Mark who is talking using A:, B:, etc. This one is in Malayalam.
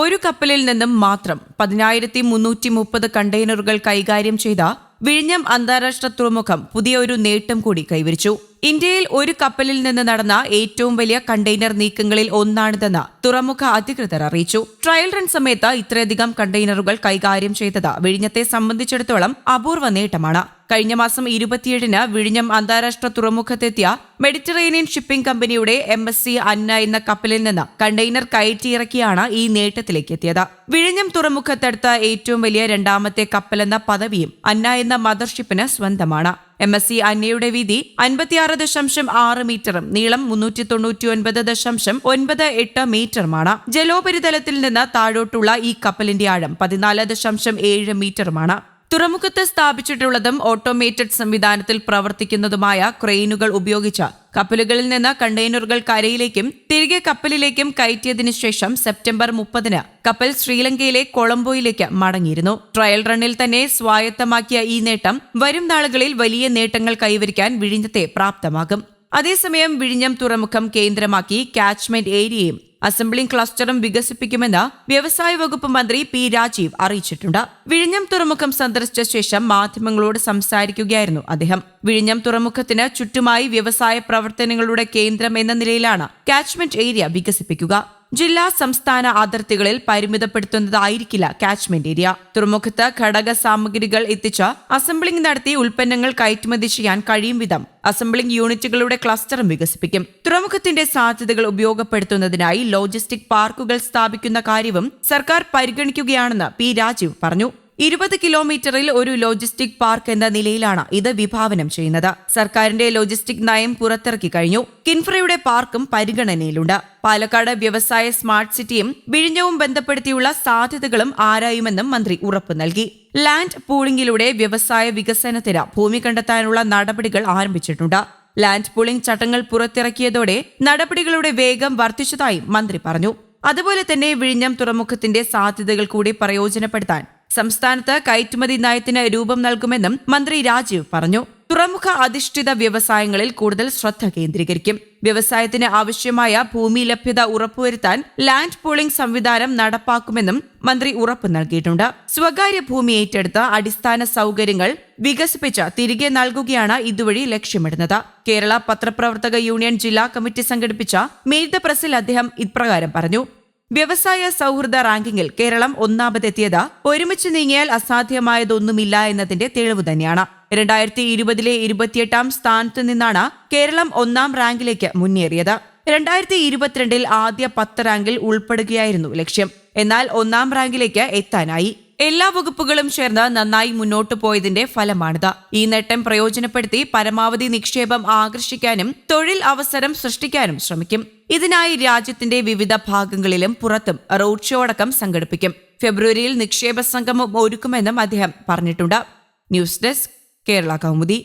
A: ഒരു കപ്പലിൽ നിന്നും മാത്രം പതിനായിരത്തി മുന്നൂറ്റി മുപ്പത് കണ്ടെയ്നറുകൾ കൈകാര്യം ചെയ്ത വിഴിഞ്ഞം അന്താരാഷ്ട്ര തുറമുഖം പുതിയ ഒരു നേട്ടം കൂടി കൈവരിച്ചു ഇന്ത്യയിൽ ഒരു കപ്പലിൽ നിന്ന് നടന്ന ഏറ്റവും വലിയ കണ്ടെയ്നർ നീക്കങ്ങളിൽ ഒന്നാണിതെന്ന് തുറമുഖ അധികൃതർ അറിയിച്ചു ട്രയൽ റൺ സമയത്ത് ഇത്രയധികം കണ്ടെയ്നറുകൾ കൈകാര്യം ചെയ്തത് വിഴിഞ്ഞത്തെ സംബന്ധിച്ചിടത്തോളം അപൂർവ നേട്ടമാണ് കഴിഞ്ഞ മാസം ഇരുപത്തിയേഴിന് വിഴിഞ്ഞം അന്താരാഷ്ട്ര തുറമുഖത്തെത്തിയ മെഡിറ്ററേനിയൻ ഷിപ്പിംഗ് കമ്പനിയുടെ എം എസ് സി അന്ന എന്ന കപ്പലിൽ നിന്ന് കണ്ടെയ്നർ കയറ്റിയിറക്കിയാണ് ഈ നേട്ടത്തിലേക്ക് എത്തിയത് വിഴിഞ്ഞം തുറമുഖത്തെടുത്ത ഏറ്റവും വലിയ രണ്ടാമത്തെ കപ്പലെന്ന പദവിയും അന്ന എന്ന മദർഷിപ്പിന് സ്വന്തമാണ് എം എസ് സി അന്യയുടെ വീതി അൻപത്തിയാറ് ദശാംശം ആറ് മീറ്ററും നീളം മുന്നൂറ്റി തൊണ്ണൂറ്റി ഒൻപത് ദശാംശം ഒൻപത് എട്ട് മീറ്ററുമാണ് ജലോപരിതലത്തിൽ നിന്ന് താഴോട്ടുള്ള ഈ കപ്പലിന്റെ ആഴം പതിനാല് ദശാംശം ഏഴ് മീറ്ററുമാണ് തുറമുഖത്ത് സ്ഥാപിച്ചിട്ടുള്ളതും ഓട്ടോമേറ്റഡ് സംവിധാനത്തിൽ പ്രവർത്തിക്കുന്നതുമായ ക്രെയിനുകൾ ഉപയോഗിച്ച് കപ്പലുകളിൽ നിന്ന് കണ്ടെയ്നറുകൾ കരയിലേക്കും തിരികെ കപ്പലിലേക്കും കയറ്റിയതിനു ശേഷം സെപ്റ്റംബർ മുപ്പതിന് കപ്പൽ ശ്രീലങ്കയിലെ കൊളംബോയിലേക്ക് മടങ്ങിയിരുന്നു ട്രയൽ റണ്ണിൽ തന്നെ സ്വായത്തമാക്കിയ ഈ നേട്ടം വരും നാളുകളിൽ വലിയ നേട്ടങ്ങൾ കൈവരിക്കാൻ വിഴിഞ്ഞത്തെ പ്രാപ്തമാകും അതേസമയം വിഴിഞ്ഞം തുറമുഖം കേന്ദ്രമാക്കി കാച്ച്മെന്റ് ഏരിയയും അസംബ്ലിംഗ് ക്ലസ്റ്ററും വികസിപ്പിക്കുമെന്ന് വ്യവസായ വകുപ്പ് മന്ത്രി പി രാജീവ് അറിയിച്ചിട്ടുണ്ട് വിഴിഞ്ഞം തുറമുഖം സന്ദർശിച്ച ശേഷം മാധ്യമങ്ങളോട് സംസാരിക്കുകയായിരുന്നു അദ്ദേഹം വിഴിഞ്ഞം തുറമുഖത്തിന് ചുറ്റുമായി വ്യവസായ പ്രവർത്തനങ്ങളുടെ കേന്ദ്രം എന്ന നിലയിലാണ് കാച്ച്മെന്റ് ഏരിയ വികസിപ്പിക്കുക ജില്ലാ സംസ്ഥാന അതിർത്തികളിൽ പരിമിതപ്പെടുത്തുന്നതായിരിക്കില്ല കാച്ച്മെന്റ് ഏരിയ തുറമുഖത്ത് ഘടക സാമഗ്രികൾ എത്തിച്ച് അസംബ്ലിംഗ് നടത്തി ഉൽപ്പന്നങ്ങൾ കയറ്റുമതി ചെയ്യാൻ കഴിയും വിധം അസംബ്ലിംഗ് യൂണിറ്റുകളുടെ ക്ലസ്റ്ററും വികസിപ്പിക്കും തുറമുഖത്തിന്റെ സാധ്യതകൾ ഉപയോഗപ്പെടുത്തുന്നതിനായി ലോജിസ്റ്റിക് പാർക്കുകൾ സ്ഥാപിക്കുന്ന കാര്യവും സർക്കാർ പരിഗണിക്കുകയാണെന്ന് പി രാജീവ് പറഞ്ഞു ഇരുപത് കിലോമീറ്ററിൽ ഒരു ലോജിസ്റ്റിക് പാർക്ക് എന്ന നിലയിലാണ് ഇത് വിഭാവനം ചെയ്യുന്നത് സർക്കാരിന്റെ ലോജിസ്റ്റിക് നയം പുറത്തിറക്കി കഴിഞ്ഞു കിൻഫ്രയുടെ പാർക്കും പരിഗണനയിലുണ്ട് പാലക്കാട് വ്യവസായ സ്മാർട്ട് സിറ്റിയും വിഴിഞ്ഞവും ബന്ധപ്പെടുത്തിയുള്ള സാധ്യതകളും ആരായുമെന്നും മന്ത്രി ഉറപ്പു നൽകി ലാൻഡ് പൂളിംഗിലൂടെ വ്യവസായ വികസനത്തിന് ഭൂമി കണ്ടെത്താനുള്ള നടപടികൾ ആരംഭിച്ചിട്ടുണ്ട് ലാൻഡ് പൂളിംഗ് ചട്ടങ്ങൾ പുറത്തിറക്കിയതോടെ നടപടികളുടെ വേഗം വർദ്ധിച്ചതായും മന്ത്രി പറഞ്ഞു അതുപോലെ തന്നെ വിഴിഞ്ഞം തുറമുഖത്തിന്റെ സാധ്യതകൾ കൂടി പ്രയോജനപ്പെടുത്താൻ സംസ്ഥാനത്ത് കയറ്റുമതി നയത്തിന് രൂപം നൽകുമെന്നും മന്ത്രി രാജീവ് പറഞ്ഞു തുറമുഖ അധിഷ്ഠിത വ്യവസായങ്ങളിൽ കൂടുതൽ ശ്രദ്ധ കേന്ദ്രീകരിക്കും വ്യവസായത്തിന് ആവശ്യമായ ഭൂമി ലഭ്യത ഉറപ്പുവരുത്താൻ ലാൻഡ് പൂളിംഗ് സംവിധാനം നടപ്പാക്കുമെന്നും മന്ത്രി ഉറപ്പ് നൽകിയിട്ടുണ്ട് സ്വകാര്യ ഭൂമി ഏറ്റെടുത്ത അടിസ്ഥാന സൗകര്യങ്ങൾ വികസിപ്പിച്ച് തിരികെ നൽകുകയാണ് ഇതുവഴി ലക്ഷ്യമിടുന്നത് കേരള പത്രപ്രവർത്തക യൂണിയൻ ജില്ലാ കമ്മിറ്റി സംഘടിപ്പിച്ച മീറ്റ് ദ പ്രസിൽ അദ്ദേഹം ഇപ്രകാരം പറഞ്ഞു വ്യവസായ സൗഹൃദ റാങ്കിങ്ങിൽ കേരളം ഒന്നാമതെത്തിയത് ഒരുമിച്ച് നീങ്ങിയാൽ അസാധ്യമായതൊന്നുമില്ല എന്നതിന്റെ തെളിവ് തന്നെയാണ് രണ്ടായിരത്തി ഇരുപതിലെ ഇരുപത്തിയെട്ടാം സ്ഥാനത്ത് നിന്നാണ് കേരളം ഒന്നാം റാങ്കിലേക്ക് മുന്നേറിയത് രണ്ടായിരത്തി ഇരുപത്തിരണ്ടിൽ ആദ്യ പത്ത് റാങ്കിൽ ഉൾപ്പെടുകയായിരുന്നു ലക്ഷ്യം എന്നാൽ ഒന്നാം റാങ്കിലേക്ക് എത്താനായി എല്ലാ വകുപ്പുകളും ചേർന്ന് നന്നായി മുന്നോട്ടു പോയതിന്റെ ഫലമാണിത് ഈ നേട്ടം പ്രയോജനപ്പെടുത്തി പരമാവധി നിക്ഷേപം ആകർഷിക്കാനും തൊഴിൽ അവസരം സൃഷ്ടിക്കാനും ശ്രമിക്കും ഇതിനായി രാജ്യത്തിന്റെ വിവിധ ഭാഗങ്ങളിലും പുറത്തും റോഡ് ഷോ അടക്കം സംഘടിപ്പിക്കും ഫെബ്രുവരിയിൽ നിക്ഷേപ സംഗമം ഒരുക്കുമെന്നും അദ്ദേഹം പറഞ്ഞിട്ടുണ്ട് ന്യൂസ് ഡെസ്ക് കേരള കൗമുദി